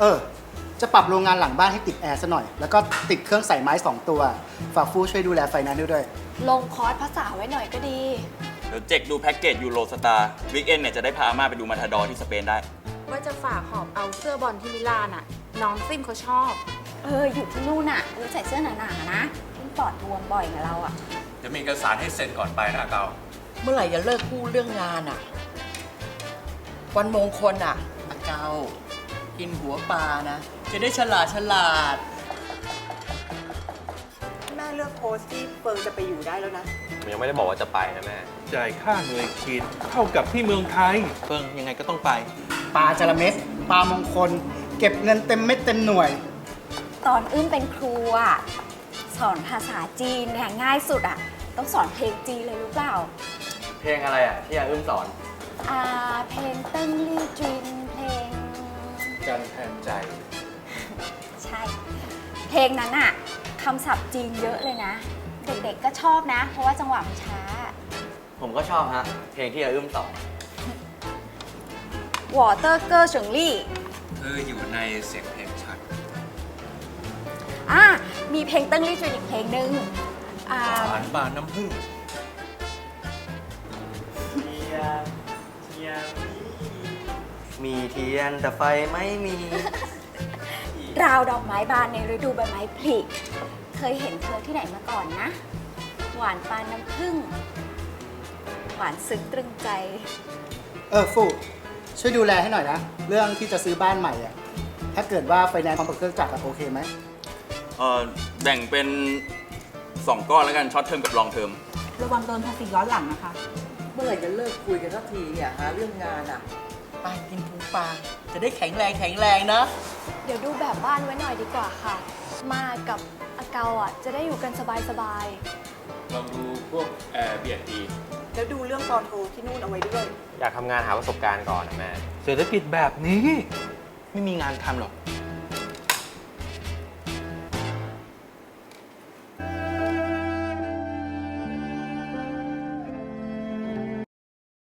เออ จะปรับโรงงานหลังบ้านให้ติดแอร์ซะหน่อย แล้วก็ติดเครื่องใส่ไม้สองตัว ฝากฟูช่วยดูแลไฟนั้นซ์ด้วย ลงคอร์สภาษาไว้หน่อยก็ดี เดี๋ยวเจ็กดูแพ็กเกจยูโรสตาร์วิกเอนเนี่ยจะได้พาอาม่าไปดูมาทาดอร์ที่สเปนได้ ว่าจะฝากหอบเอาเสื้อบอลที่มิลานอะน้องซิมเขาชอบ เออ อยู่ที่นู่นน่ะรู้ใส่เสื้อหนาๆนะยิ่งปอดบวมบ่อยกับเราอะจะมีเอกสารให้เซ็นก่อนไปนะเกาเมื่อไหร่จะเลิกพูดเรื่องงานอะ วันมงคลอะอาเกา กินหัวปลานะ จะได้ฉลาดฉลาด แม่เลือกโพสต์ที่เฟิร์นจะไปอยู่ได้แล้วนะ ผมยังไม่ได้บอกว่าจะไปนะแม่ จ่ายค่าหน่วยขีดเท่ากับที่เมืองไทย เฟิงยังไงก็ต้องไปๆปลาจาระเม็ดปลามงคล เก็บเงินเต็มเม็ดเต็มหน่วย ตอนอื้มเป็นครูอะสอนภาษาจีนเนี่ยง่ายสุดอะต้องสอนเพลงจีนเลยรู้เปล่า เพลงอะไรอะที่อาอึ้มสอน อ่าเพลงเติ้งลี่จินเพลง กันแทนใจ ใช่ เพลงนั้นอะคำศัพท์จีนเยอะเลยนะ เด็กๆก็ชอบนะ เพราะว่าจังหวะมันช้า ผมก็ชอบฮะ เพลงที่อาอึ้มสอนวอเตอร์เกอร์เฉิงลี่คืออยู่ในเสียงเพลงชัด อะมีเพลงเติ้งลี่จินอีกเพลงหนึ่งอ่า หวานบานน้ำผึ้ง มีเทียนแต่ไฟไม่มี ราวดอกไม้บานในฤดูใบไม้ผลิเคยเห็นเธอที่ไหนมาก่อนนะ หวานปานน้ำผึ้งหวานซึ้งตรึงใจ เออฟูช่วยดูแลให้หน่อยนะ เรื่องที่จะซื้อบ้านใหม่อะถ้าเกิดว่าไฟแนนซ์พร้อมกับเครื่องจักรอะโอเคไหม เออแบ่งเป็น 2 ก้อนแล้วกันช็อตเทอมกับลองเทอมระวังโดนภาษีย้อนหลังนะคะ เมื่อไหร่จะเลิกคุยกันสักทีเนี่ยหาเรื่องงานอะไปกินพุงปลาจะได้แข็งแรงแข็งแรงนะ เดี๋ยวดูแบบบ้านไว้หน่อยดีกว่าค่ะ มากับอาเกาอะ จะได้อยู่กันสบายๆลองดูพวกแอร์บีดี แล้วดูเรื่องตอนโทรที่นู่นเอาไว้ด้วย อยากทำงานหาประสบการณ์ก่อนนะแม่ เศรษฐกิจแบบนี้ ไม่มีงานทำหรอก